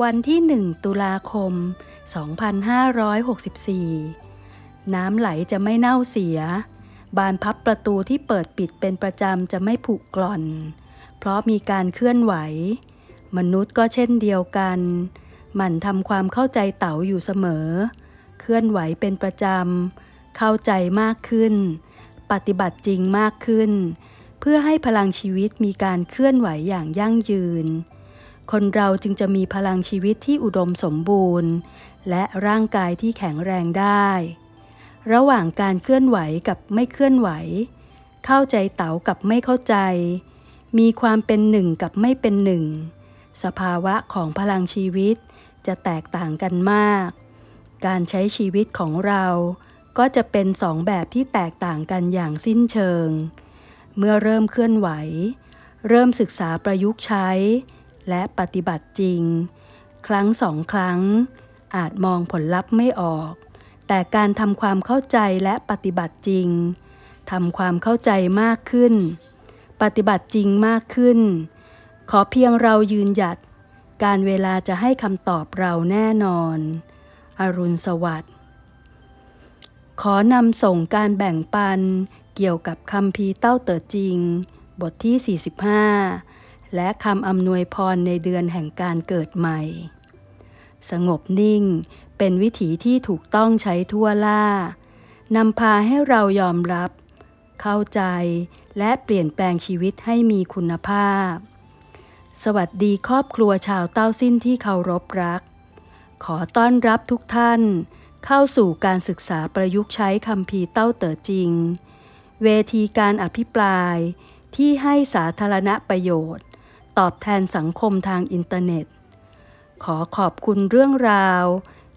วันที่1ตุลาคม 2564 น้ำไหลจะไม่เน่าเสีย บานพับประตูที่เปิดปิดเป็นประจำจะไม่ผุกร่อน เพราะมีการเคลื่อนไหว มนุษย์ก็เช่นเดียวกัน หมั่นทำความเข้าใจเต๋าอยู่เสมอ เคลื่อนไหวเป็นประจำ เข้าใจมากขึ้น ปฏิบัติจริงมากขึ้น เพื่อให้พลังชีวิตมีการเคลื่อนไหวอย่างยั่งยืน คนเราจึงจะมีพลังชีวิตที่อุดมสมบูรณ์ และร่างกายที่แข็งแรงได้ ระหว่างการเคลื่อนไหวกับไม่เคลื่อนไหว เข้าใจเต๋ากับไม่เข้าใจ มีความเป็นหนึ่งกับไม่เป็นหนึ่ง สภาวะของพลังชีวิตจะแตกต่างกันมาก การใช้ชีวิตของเราก็จะเป็นสองแบบที่แตกต่างกันอย่างสิ้นเชิง เมื่อเริ่มเคลื่อนไหว เริ่มศึกษาประยุกต์ใช้ และปฏิบัติจริง ครั้งสองครั้ง อาจมองผลลัพธ์ไม่ออก แต่การทำความเข้าใจและปฏิบัติจริงทำความเข้าใจมากขึ้น ปฏิบัติจริงมากขึ้น ขอเพียงเรายืนหยัด การเวลาจะให้คำตอบเราแน่นอน อรุณสวัสดิ์ ขอนำส่งการแบ่งปันเกี่ยวกับคำพีเต้าเต๋อจริง บทที่ 45 และคำอำนวยพรในเดือนแห่งการเกิดใหม่ สงบนิ่งเป็นวิถีที่ถูกต้องใช้ทั่วล่านำพาให้เรายอมรับ เข้าใจและเปลี่ยนแปลงชีวิตให้มีคุณภาพ สวัสดีครอบครัวชาวเต้าสิ้นที่เคารพรัก ขอต้อนรับทุกท่าน เข้าสู่การศึกษาประยุกต์ใช้คำพีเต้าเต๋อจริง เวทีการอภิปรายที่ให้สาธารณประโยชน์ ตอบแทนสังคมทางอินเทอร์เน็ต ขอขอบคุณเรื่องราว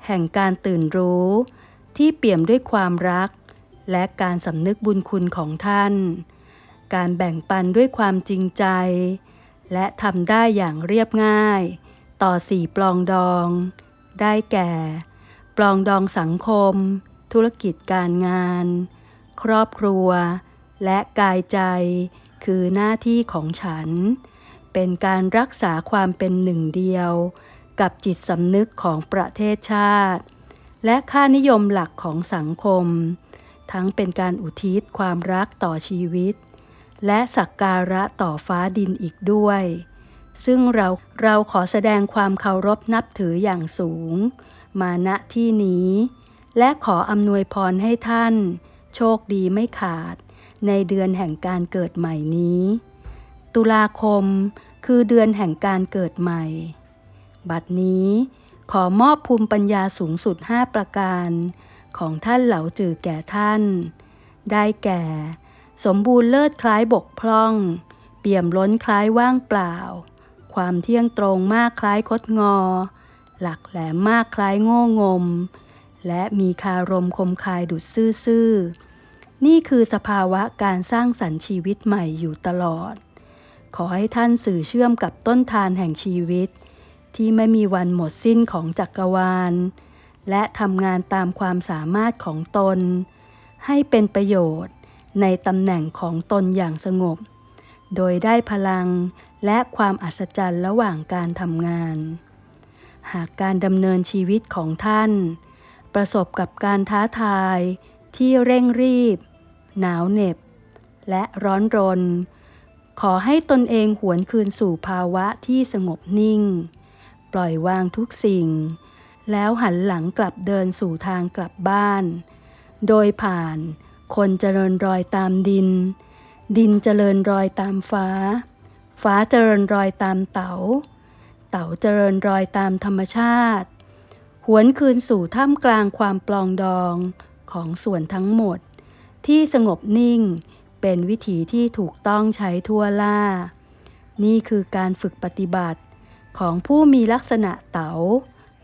แห่งการตื่นรู้ ที่เปี่ยมด้วยความรัก และการสำนึกบุญคุณของท่าน การแบ่งปันด้วยความจริงใจ และทำได้อย่างเรียบง่าย ต่อสี่ปลองดอง ได้แก่ ปลองดองสังคม ธุรกิจการงาน ครอบครัว และกายใจ คือหน้าที่ของฉัน เป็นการรักษาความเป็นหนึ่งเดียว กับจิตสำนึกของประเทศชาติ และค่านิยมหลักของสังคม ทั้งเป็นการอุทิศความรักต่อชีวิต และสักการะต่อฟ้าดินอีกด้วย ซึ่งเราเราขอแสดงความเคารพนับถืออย่างสูง มาณที่นี้ และขออำนวยพรให้ท่าน โชคดีไม่ขาด ในเดือนแห่งการเกิดใหม่นี้ ตุลาคมคือเดือนแห่งการเกิดใหม่ บัดนี้ขอมอบภูมิปัญญาสูงสุด 5 ประการของท่านเหลาจือแก่ท่าน ได้แก่ สมบูรณ์เลิศคล้ายบกพร่อง เปี่ยมล้นคล้ายว่างเปล่า ความเที่ยงตรงมากคล้ายคดงอ หลักแหลมมากคล้ายโง่งม และมีคารมคมคายดุดซื่อ ๆ นี่คือสภาวะการสร้างสรรค์ชีวิตใหม่อยู่ตลอด ขอให้ท่านสื่อเชื่อมกับต้นทานแห่งชีวิต ที่ไม่มีวันหมดสิ้นของจักรวาล และทำงานตามความสามารถของตน ให้เป็นประโยชน์ในตำแหน่งของตนอย่างสงบ โดยได้พลังและความอัศจรรย์ระหว่างการทำงาน หากการดำเนินชีวิตของท่าน ประสบกับการท้าทายที่เร่งรีบ หนาวเหน็บ และร้อนรน ขอให้ตนเองหวนคืนสู่ภาวะที่สงบนิ่ง ปล่อยวางทุกสิ่ง แล้วหันหลังกลับเดินสู่ทางกลับบ้าน โดยผ่าน คนเจริญรอยตามดิน ดินเจริญรอยตามฟ้า ฟ้าเจริญรอยตามเตา๋า เต๋าเจริญรอยตามธรรมชาติ หวนคืนสู่ท่ามกลางความปลองดองของส่วนทั้งหมด ที่สงบนิ่ง เป็นวิถีที่ถูกต้องใช้ทั่วล่า นี่คือการฝึกปฏิบัติของผู้มีลักษณะเต๋า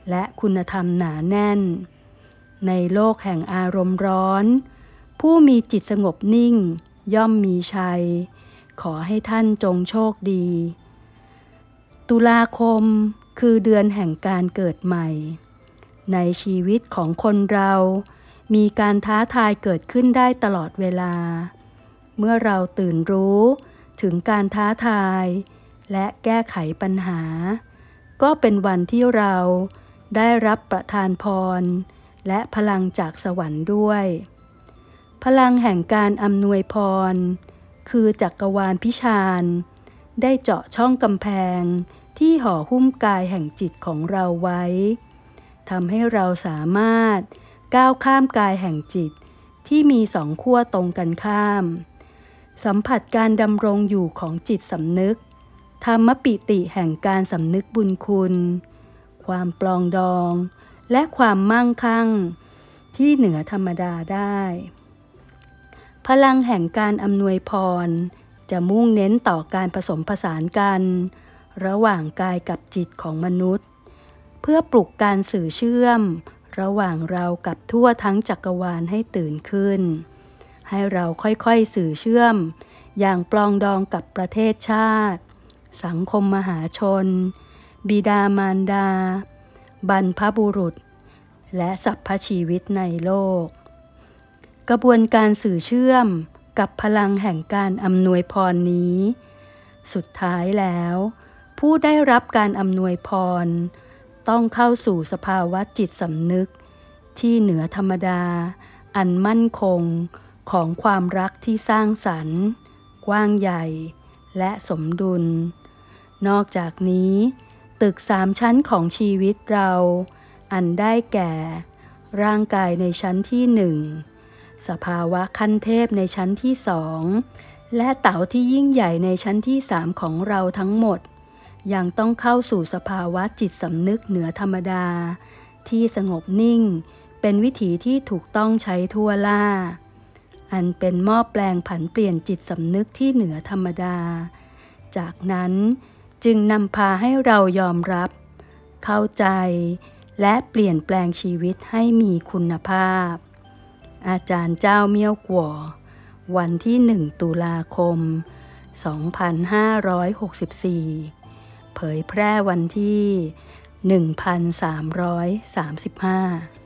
และคุณธรรมหนาแน่น ในโลกแห่งอารมณ์ร้อน ผู้มีจิตสงบนิ่ง ย่อมมีชัย ขอให้ท่านจงโชคดี ตุลาคมคือเดือนแห่งการเกิดใหม่ ในชีวิตของคนเรา มีการท้าทายเกิดขึ้นได้ตลอดเวลา เมื่อเราตื่นรู้ถึงการท้าทาย และแก้ไขปัญหา ก็เป็นวันที่เราได้รับประทานพร และพลังจากสวรรค์ด้วย พลังแห่งการอำนวยพร คือจักรวาลพิชานได้เจาะช่องกำแพงที่ห่อหุ้มกายแห่งจิตของเราไว้ทำให้เราสามารถก้าวข้ามกายแห่งจิตที่มีสองขั้วตรงกันข้าม สัมผัสการดำรงอยู่ของจิตสำนึก ธรรมปิติแห่งการสำนึกบุญคุณ ความปลองดอง และความมั่งคั่ง ที่เหนือธรรมดาได้ พลังแห่งการอำนวยพร จะมุ่งเน้นต่อการผสมผสานกัน ระหว่างกายกับจิตของมนุษย์ เพื่อปลุกการสื่อเชื่อม ระหว่างเรากับทั่วทั้งจักรวาลให้ตื่นขึ้น ให้เราค่อยๆสื่อเชื่อม อย่างปลองดองกับประเทศชาติ สังคมมหาชน บิดามารดา บรรพบุรุษ และสรรพชีวิตในโลก กระบวนการสื่อเชื่อมกับพลังแห่งการอำนวยพรนี้ สุดท้ายแล้ว ผู้ได้รับการอำนวยพร ต้องเข้าสู่สภาวะจิตสำนึก ที่เหนือธรรมดา อันมั่นคง ของความรักที่สร้างสรรค์ กว้างใหญ่ และสมดุล นอกจากนี้ ตึกสามชั้นของชีวิตเรา อันได้แก่ ร่างกายในชั้นที่หนึ่งสภาวะขั้นเทพในชั้นที่สองและเต๋าที่ยิ่งใหญ่ในชั้นที่สามของเราทั้งหมด ยังต้องเข้าสู่สภาวะจิตสำนึกเหนือธรรมดา ที่สงบนิ่ง เป็นวิถีที่ถูกต้องใช้ทั่วล่า อันเป็นหม้อแปลงผันเปลี่ยนจิตสำนึกที่เหนือธรรมดา จากนั้นจึงนำพาให้เรายอมรับ เข้าใจ และเปลี่ยนแปลงชีวิตให้มีคุณภาพ อาจารย์เจ้าเมี่ยวกัววันที่1ตุลาคม 2564 เผยแพร่วันที่ 1335